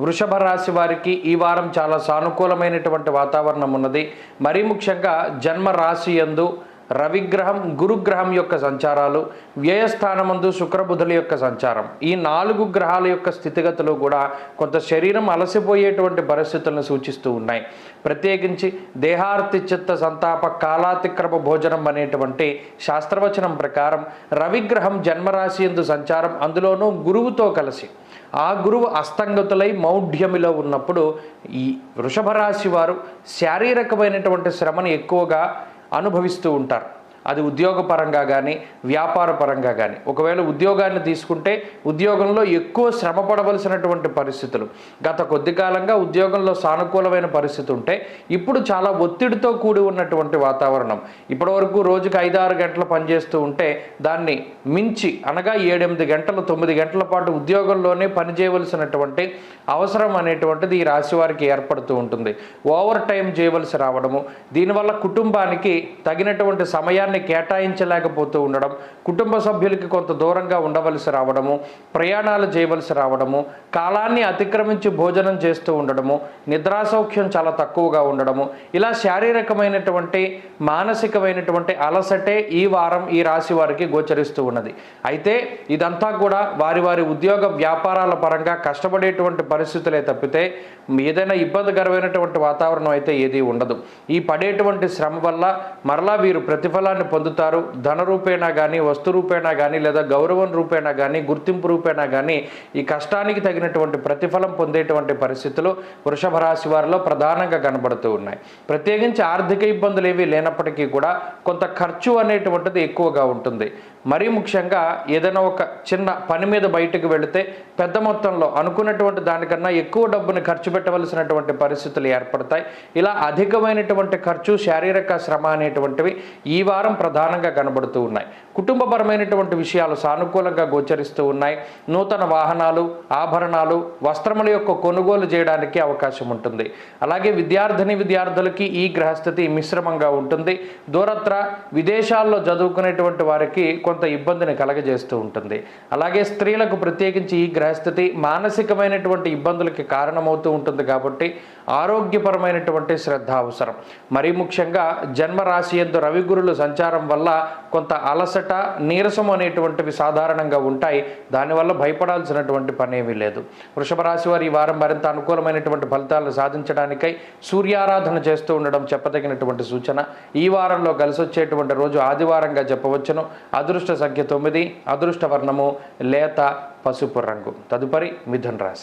వృషభ రాశి వారికి ఈ వారం చాలా సానుకూలమైనటువంటి వాతావరణం ఉన్నది. మరీ ముఖ్యంగా జన్మ రాశి యందు రవిగ్రహం గురుగ్రహం యొక్క సంచారాలు వ్యయస్థానమందు శుక్రబుధుల యొక్క సంచారం. ఈ నాలుగు గ్రహాల యొక్క స్థితిగతులు కూడా కొంత శరీరం అలసిపోయేటువంటి పరిస్థితులను సూచిస్తూ ఉన్నాయి. ప్రత్యేకించి దేహార్తి చిత్త సంతాప కాలాతిక్రమ భోజనం అనేటువంటి శాస్త్రవచనం ప్రకారం రవిగ్రహం జన్మరాశి ఎందు సంచారం అందులోనూ గురువుతో కలిసి ఆ గురువు అస్తంగతులై మౌఢ్యమిలో ఉన్నప్పుడు ఈ వృషభ రాశి వారు శారీరకమైనటువంటి శ్రమను ఎక్కువగా అనుభవిస్తూ ఉంటారు. అది ఉద్యోగపరంగా కానీ వ్యాపార పరంగా కానీ ఒకవేళ ఉద్యోగాన్ని తీసుకుంటే ఉద్యోగంలో ఎక్కువ శ్రమ పడవలసినటువంటి పరిస్థితులు. గత కొద్ది కాలంగా ఉద్యోగంలో సానుకూలమైన పరిస్థితి ఉంటే ఇప్పుడు చాలా ఒత్తిడితో కూడి ఉన్నటువంటి వాతావరణం. ఇప్పటివరకు ఐదు ఆరు గంటలు పనిచేస్తూ ఉంటే దాన్ని మించి అనగా ఏడెనిమిది గంటలు తొమ్మిది గంటల పాటు ఉద్యోగంలోనే పనిచేయవలసినటువంటి అవసరం అనేటువంటిది ఈ రాశి వారికి ఏర్పడుతూ ఉంటుంది. ఓవర్ టైం చేయవలసి రావడము. దీనివల్ల కుటుంబానికి తగినటువంటి సమయాన్ని కేటాయించలేకపోతూ ఉండడం కుటుంబ సభ్యులకి కొంత దూరంగా ఉండవలసి రావడము ప్రయాణాలు చేయవలసి రావడము కాలాన్ని అతిక్రమించి భోజనం చేస్తూ ఉండడము నిద్రాసౌఖ్యం చాలా తక్కువగా ఉండడము ఇలా శారీరకమైనటువంటి మానసికమైనటువంటి అలసటే ఈ వారం ఈ రాశి వారికి గోచరిస్తూ ఉన్నది. అయితే ఇదంతా కూడా వారి వారి ఉద్యోగ వ్యాపారాల పరంగా కష్టపడేటువంటి పరిస్థితులే తప్పితే ఏదైనా ఇబ్బందికరమైనటువంటి వాతావరణం అయితే ఏది ఉండదు. ఈ పడేటువంటి శ్రమ వల్ల మరలా వీరు ప్రతిఫలాన్ని పొందుతారు. ధన రూపేణా కానీ వస్తు రూపేణా కానీ లేదా గౌరవం రూపేణా కానీ గుర్తింపు రూపేణా కానీ ఈ కష్టానికి తగినటువంటి ప్రతిఫలం పొందేటువంటి పరిస్థితులు వృషభ రాశి వారిలో ప్రధానంగా కనబడుతూ ఉన్నాయి. ప్రత్యేకించి ఆర్థిక ఇబ్బందులు ఏవి లేనప్పటికీ కూడా కొంత ఖర్చు అనేటువంటిది ఎక్కువగా ఉంటుంది. మరీ ముఖ్యంగా ఏదైనా ఒక చిన్న పని మీద బయటకు వెళితే పెద్ద మొత్తంలో అనుకున్నటువంటి దానికన్నా ఎక్కువ డబ్బుని ఖర్చు పెట్టవలసినటువంటి పరిస్థితులు ఏర్పడతాయి. ఇలా అధికమైనటువంటి ఖర్చు శారీరక శ్రమ అనేటువంటివి ఈ వారం ప్రధానంగా కనబడుతూ ఉన్నాయి. కుటుంబపరమైనటువంటి విషయాలు సానుకూలంగా గోచరిస్తూ ఉన్నాయి. నూతన వాహనాలు ఆభరణాలు వస్త్రముల యొక్క కొనుగోలు చేయడానికి అవకాశం ఉంటుంది. అలాగే విద్యార్థిని విద్యార్థులకి ఈ గ్రహస్థితి మిశ్రమంగా ఉంటుంది. దూరత్ర విదేశాల్లో చదువుకునేటువంటి వారికి కొంత ఇబ్బందిని కలగజేస్తూ ఉంటుంది. అలాగే స్త్రీలకు ప్రత్యేకించి ఈ గ్రహస్థితి మానసికమైనటువంటి ఇబ్బందులకి కారణమవుతూ ఉంటుంది కాబట్టి ఆరోగ్యపరమైనటువంటి శ్రద్ధ అవసరం. మరీ ముఖ్యంగా జన్మరాశి ఎందు రవిగురులు సంచారం వల్ల కొంత అలసట నీరసం అనేటువంటివి సాధారణంగా ఉంటాయి. దానివల్ల భయపడాల్సినటువంటి పని ఏమీ లేదు. వృషభ రాశి వారు ఈ వారం మరింత అనుకూలమైనటువంటి ఫలితాలను సాధించడానికై సూర్యారాధన చేస్తూ ఉండడం చెప్పదగినటువంటి సూచన. ఈ వారంలో కలిసి వచ్చేటువంటి రోజు ఆదివారంగా చెప్పవచ్చును. అదృష్ట సంఖ్య తొమ్మిది అదృష్ట వర్ణము లేత పసుపు రంగు. తదుపరి మిథున్ రాశి.